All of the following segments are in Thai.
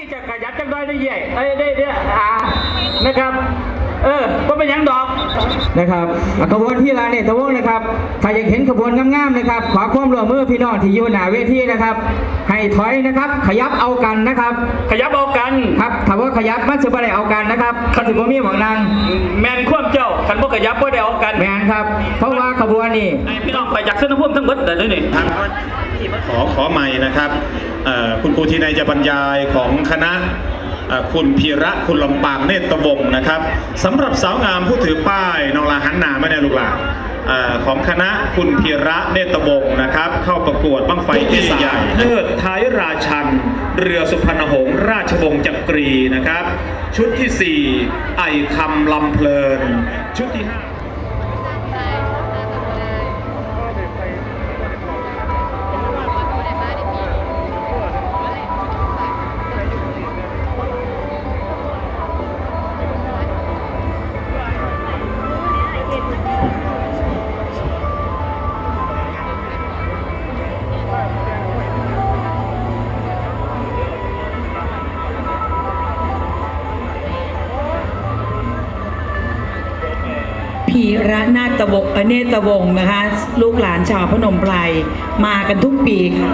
นี่จะขยับจังด้อยได้เย่เอ้ยได้ได้อ่านะครับ เออก็เป็นหยังดอกนะครับขบวนที่ลานเนตรวงศ์นะครับถ้าอยากเห็นขบวนงามๆนะครับ ขอความร่วมมือพี่น้องที่อยู่หน้าเวทีนะครับ ให้ถอยนะครับ ขยับเอากันนะครับ ขยับเอากันครับถ้าว่าขยับมันจะไม่ได้เอากันนะครับเขาถือว่ามีหวังนางแมนควบเจ้าขันบ่ขยับบ่ได้เอากันแมนครับ เพราะว่าขบวนนี่ไอ้พี่น้องไปจากเส้นพุ่มทั้งหมดเลยนี่ขอขอใหม่นะครับเอ่อคุณครูที่นายจะบรรยายของคณะเอ่อ คุณพีระคุณลำปางเนตรวงศ์นะครับสำหรับสาวงามผู้ถือป้ายนองลาหันนามาเนี่ยลูกหลานเอ่อของคณะคุณพีระเนตรวงศ์นะครับ เข้าประกวดบ้างไฟที่ใหญ่เลิศท้ายราชัน เรือสุพรรณหงษ์ราชวงศ์จักรีนะครับ ชุดที่ 4 ไอคำลำเพลิน ชุดที่ 5 เนตรวงศ์นะคะ ลูกหลานชาวพนมไพรมากันทุกปีค่ะ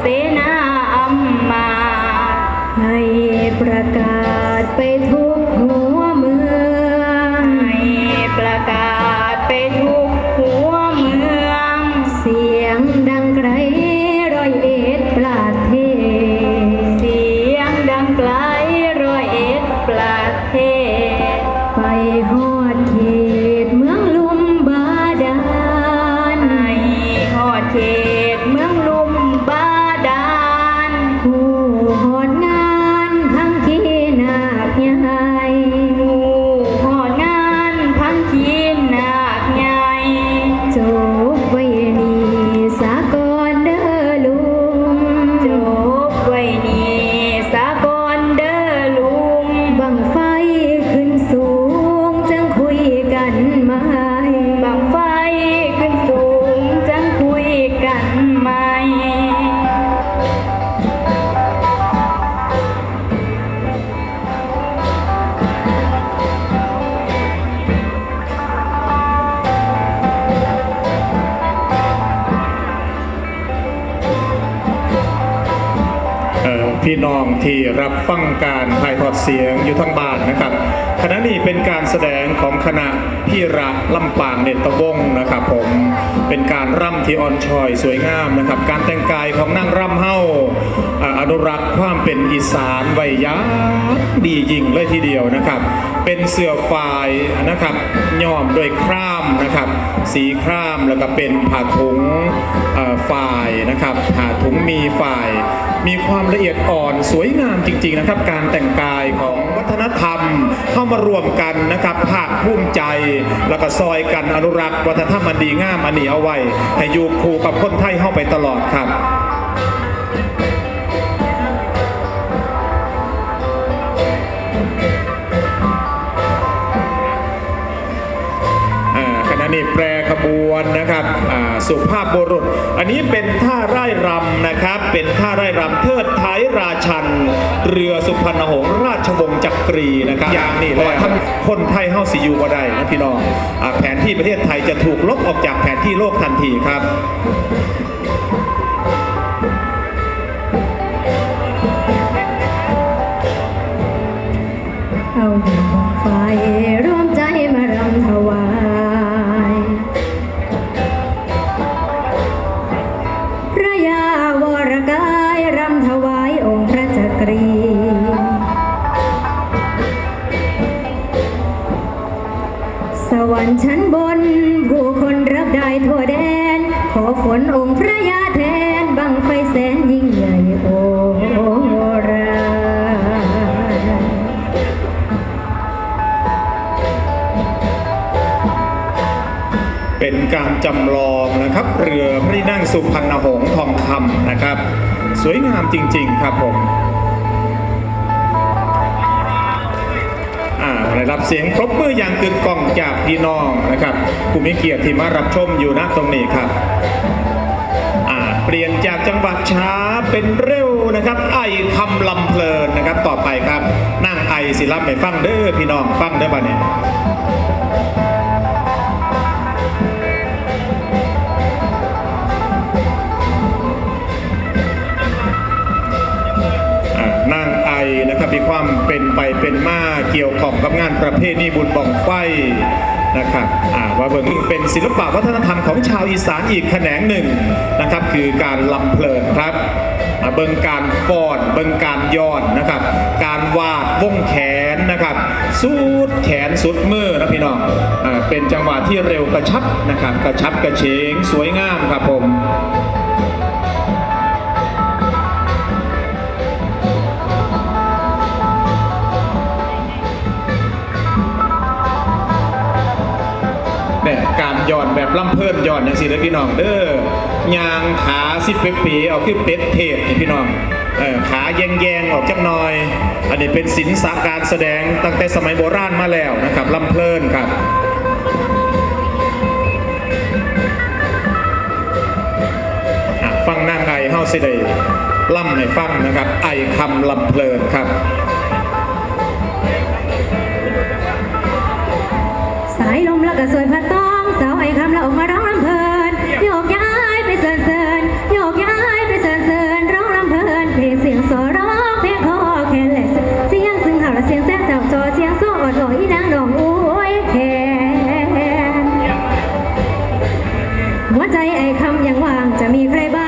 เสนาอัมมาในประกาศไปทั่ว สียงอยู่ทั้งบ้านนะครับคณะนี้เป็นการแสดงของคณะพี่ระลำปางเนตรวงศ์นะครับผมเป็นการร่ำที่อ่อนช้อยสวยงามนะครับ การแต่งกายของนั่งร่ำเฮ้าอนุรักษ์ความเป็นอีสานไวยาดียิ่งเลยทีเดียวนะครับ เป็นเสื้อฝ่ายนะครับย้อมโดยครามนะครับ สีครามแล้วก็เป็นผ้าถุงฝ่ายนะครับผ้าถุงมีฝ่าย มีความละเอียดอ่อนสวยงามจริง ๆนะครับ การแต่งกายของวัฒนธรรมเข้ามารวมกันนะครับภาคภูมิใจ แล้วก็ซอยกันอนุรักษ์วัฒนธรรมอันดีงามอันนี้เอาไว้ ให้อยู่คู่กับคนไทยเข้าไปตลอดครับ แปรขบวนนะครับอ่าสุภาพบุรุษ อันนี้เป็นท่าไร่รำนะครับ เป็นท่าไร่รำเทิดไทยราชัน เรือสุพรรณหงษ์ราชวงศ์จักรีนะครับอย่างนี้แหละท่านคนไทยเฮาสิอยูบ่ได้นะพี่น้องอาแผนที่ประเทศไทยจะถูกลบออกจากแผนที่โลกทันทีครับ สวรรค์ชั้นบน ผู้คนรับได้ทั่วแดน ขอฝนองค์พระยาแทน บังไฟแสนยิ่งใหญ่โอราเป็นการจำลองนะครับ เรือพระที่นั่งสุพรรณหงษ์ทองคำนะครับ สวยงามจริง ๆ ครับผม อ่าได้รับเสียงครบมืออย่างกึกก้องจากพี่น้องนะครับผู้มีเกียรติที่มารับชมอยู่ณตรงนี้ครับเปลี่ยนจากจังหวัดช้าเป็นเร็วนะครับ ไอคำลำเพลินนะครับต่อไปครับนั่งไอศิลป์ไปฟังเด้อพี่น้องฟังเด้อบ้านี้อ่ นางไอนะครับมีความเป็นไปเป็นมาเกี่ยวข้องกับงานประเพณีบุญบังไฟนะครับอ่าว่าเบิ่งเป็นศิลปะวัฒนธรรมของชาวอีสานอีกแขนงหนึ่งนะครับ คือการลำเพลินครับเบิ่งการฟ้อนเบิ่งการย้อนนะครับ การวาดวงแขนนะครับสุดแขนสุดมือนะพี่น้องอ่าเป็นจังหวะที่เร็วกระชับนะครับ กระชับกระเฉงสวยงามครับผม ล่ำเพิ่นย่อนอย่างสิเลยพี่น้องเด้อยางขาสิเป๊ะๆเอาคือเป็ดเทศพี่น้องเออขาแยงๆออกจักหน่อย อันนี้เป็นศิลปะการแสดงตั้งแต่สมัยโบราณมาแล้วนะครับล่ำเพลินครับฟังนางไอเฮาสิได้ล่ำให้ฟังนะครับ ไอคำลำเพลินครับ สายลมแล้วก็สวยพัดต้ ใจไอ้คำยังว่างจะมีใครบ้าง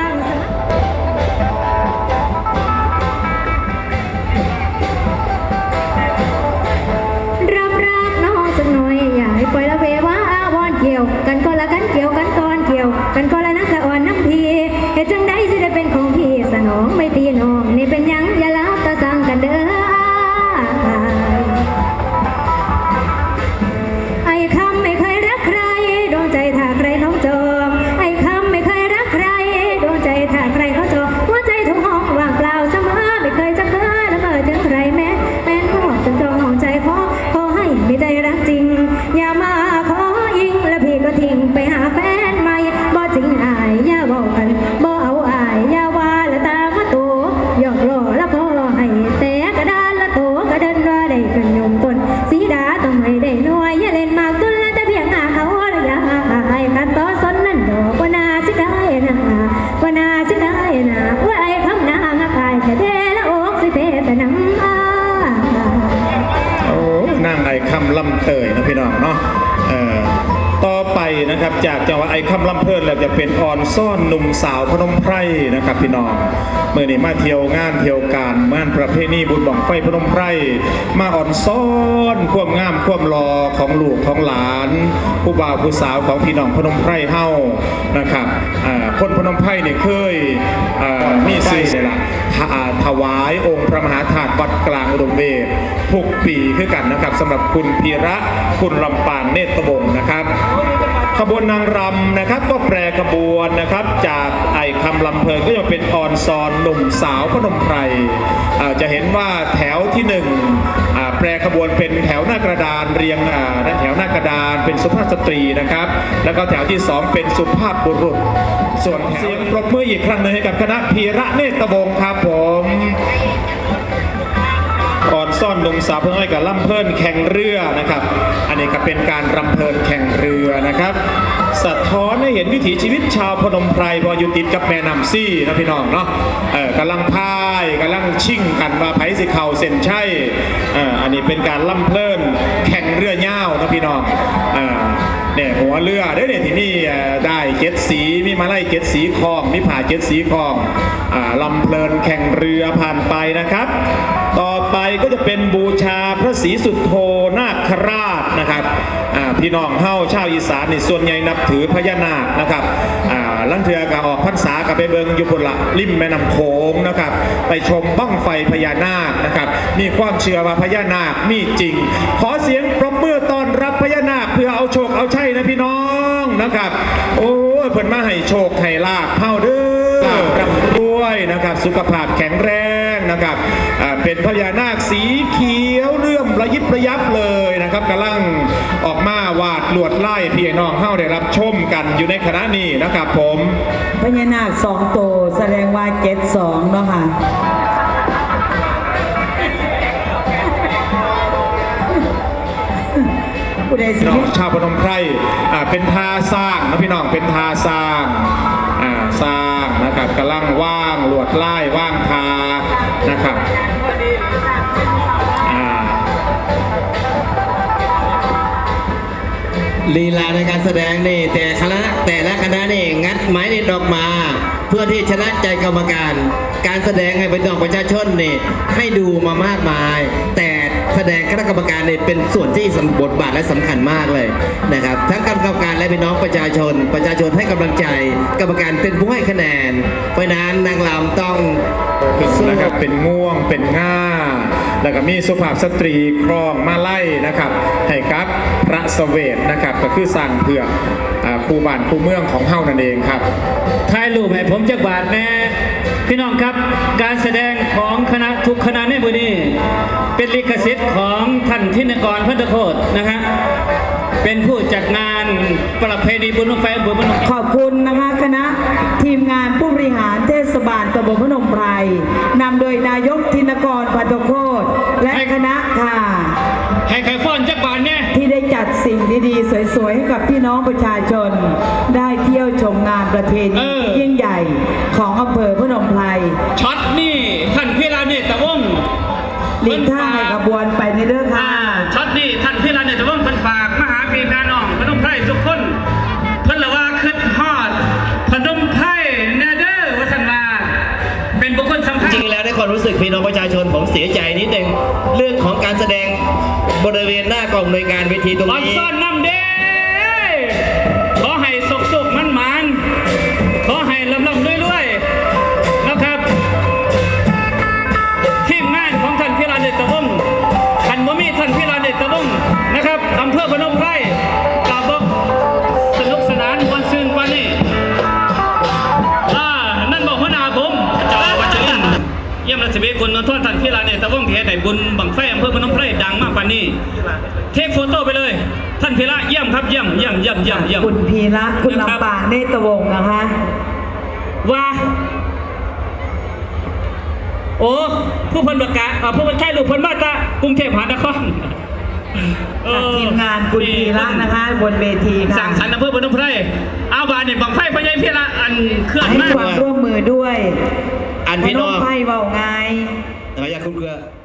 พี่น้องเมื่อนี้มาเที่ยวงานเที่ยวการงานประเพณีบุญบังไฟพนมไพรมาอ่อนซ่อนความงามความรอของลูกของหลาน ผู้บ่าวผู้สาวของพี่น้องพนมไพรเฮานะครับอ่าคนพนมไพรเนี่ยเคยอ่ามีสื่อเนี่ยละถาถวายองค์พระมหาธาตุวัดกลางอุดมเวททุกปีคือกันนะครับสำหรับคุณพีระคุณลำปางเนตรวงศ์นะครับ ขบวนนางรำนะครับก็แปรขบวนนะครับ จากไอ้คำลำเพลินก็จะเป็นออนซอนหนุ่มสาวพนมไพรอ่าจะเห็นว่าแถวที่หนึ่งอ่าแปรขบวนเป็นแถวหน้ากระดานเรียงอ่าแถวหน้ากระดานเป็นสุภาพสตรีนะครับ แล้วก็แถวที่สองเป็นสุภาพบุรุษ ส่วนแถวเสียงปรบมืออีกครั้งหนึ่งให้กับคณะพีระเนตรวงศ์ครับผมก่อน ซ่อนลงสาวเพื่อให้กับล่ำเพลินแข่งเรือนะครับ อันนี้ก็เป็นการรำเพลินแข่งเรือนะครับ สะท้อนให้เห็นวิถีชีวิตชาวพนมไพรพออยู่ติดกับแม่น้ำซี่นะพี่น้องเนาะเออกำลังพายกำลังชิ่งกันว่าไผ่สิเข่าเส้นใช่เอออันนี้เป็นการล่ำเพลินแข่งเรือย่าวนะพี่น้องเออเนี่ยหัวเรือเด้เนี่ยที่นี่ได้เจ็ดสีมีมาไล่เจ็ดสีคลองมีผ่าเจ็ดสีคลองอ่าลำเพลินแข่งเรือผ่านไปนะครับ ต่อ ไปก็จะเป็นบูชาพระศรีสุดโทนาคราชนะครับพี่น้องเฮาชาวอีสานนี่ส่วนใหญ่นับถือพญานาคนะครับลังเทือกออกพรรษากับไปเบิงยู่บละริมแม่น้ำโขงนะครับ ไปชมบ้องไฟพญานาคนะครับ มีความเชื่อว่าพญานาคมีจริง ขอเสียงปรบมือต้อนรับพญานาคเพื่อเอาโชคเอาชัยนะพี่น้องนะครับ โอ้เพิ่นมาให้โชคให้ลาภเฮาเด้อร่ำรวยนะครับ สุขภาพแข็งแรงนะครับ เป็นพญานาคสีเขียวเลื่อมระยิบระยับเลยนะครับกำลังออกมาวาดลวดไล่พี่น้องเฮาได้รับชมกันอยู่ในขณะนี้นะครับผมพญานาคสองโตวแสดงว่าเจ็ดสองเนาะค่ะผู้ใดสิพี่น้องชาวพนมไพรอ่าเป็นทาสร้างนะพี่น้องเป็นทาสร้างอ่าสร้างนะครับกำลังว่างลวดไล่ว่างทานะครับอ่า ลีลาในการแสดงนี่แต่คณะแต่ละคณะนี่งัดไม้เด็ดออกมา เพื่อที่ชนะใจกรรมการ การแสดงให้เป็นของประชาชนนี่ให้ดูมามากมาย แต่แสดงคณะกรรมการนี่เป็นส่วนที่สำบทบาทและสำคัญมากเลยนะครับ ทั้งกรรมการและพี่น้องประชาชน ประชาชนให้กำลังใจ กรรมการเป็นผู้ให้คะแนน เพราะนั้นนางรำต้องนะครับเป็นง่วงเป็นง่า แล้วก็มีสุภาพสตรีครองมาไล่นะครับให้กับพระเสเวตนะครับ ก็คือสั่งเผือกอ่าครูบ้านครูเมืองของเฮานั่นเองครับถ่ายรูปให้ผมจักบาทแน่พี่น้องครับการแสดงของคณะทุกคณะในบุนี้เป็นลิขสิทธิ์ของท่านทินกรพันธโคตนะฮะเป็นผู้จัดงานประเพณีบุญบั้งไฟอำเภอพนมขอบคุณนะคะคณะทีมงานผู้บริหารเทศบาลตำบลพนมไพรนำโดยนายกธินกรพันธโคต และคณะค่ะ ให้ใครฟ้อนจักบาทเนี่ย ที่ได้จัดสิ่งดีๆ สวยๆ ให้กับพี่น้องประชาชน ได้เที่ยวชมงานประเพณีที่ยิ่งใหญ่ของอำเภอพนมไพรช็อตนี่ท่านพิราเนตรวงศ์ลิงท่าให้ขบวนไปในเรื่ พี่น้องประชาชนผมเสียใจนิดนึงเรื่องของการแสดงบริเวณหน้ากองหน่วยการเวทีตรงออนานพิระเยี่ยมครับเยี่ยมเยี่ยมเยี่ยมเยี่ยมเยี่ยมคุณพีระคุณลำปางเนตรวงศ์นะคะ ว่า โอ้ผู้เพันประกาศอ่าผู้เพันใช่ลูกเพันมาตากรุงเทพมหานครเออทีมงานคุณพีระนะคะ บนเวทีค่ะสั่งสรรค์อำเภอพนมไพรเอาบานเนี่ยบังไฟพญายเพียละอันเคลื่อนให้มากความร่วมมือด้วย อันพี่น้องพมไพรเบาไงขออยากคุ้มเครืออันพี่น้อง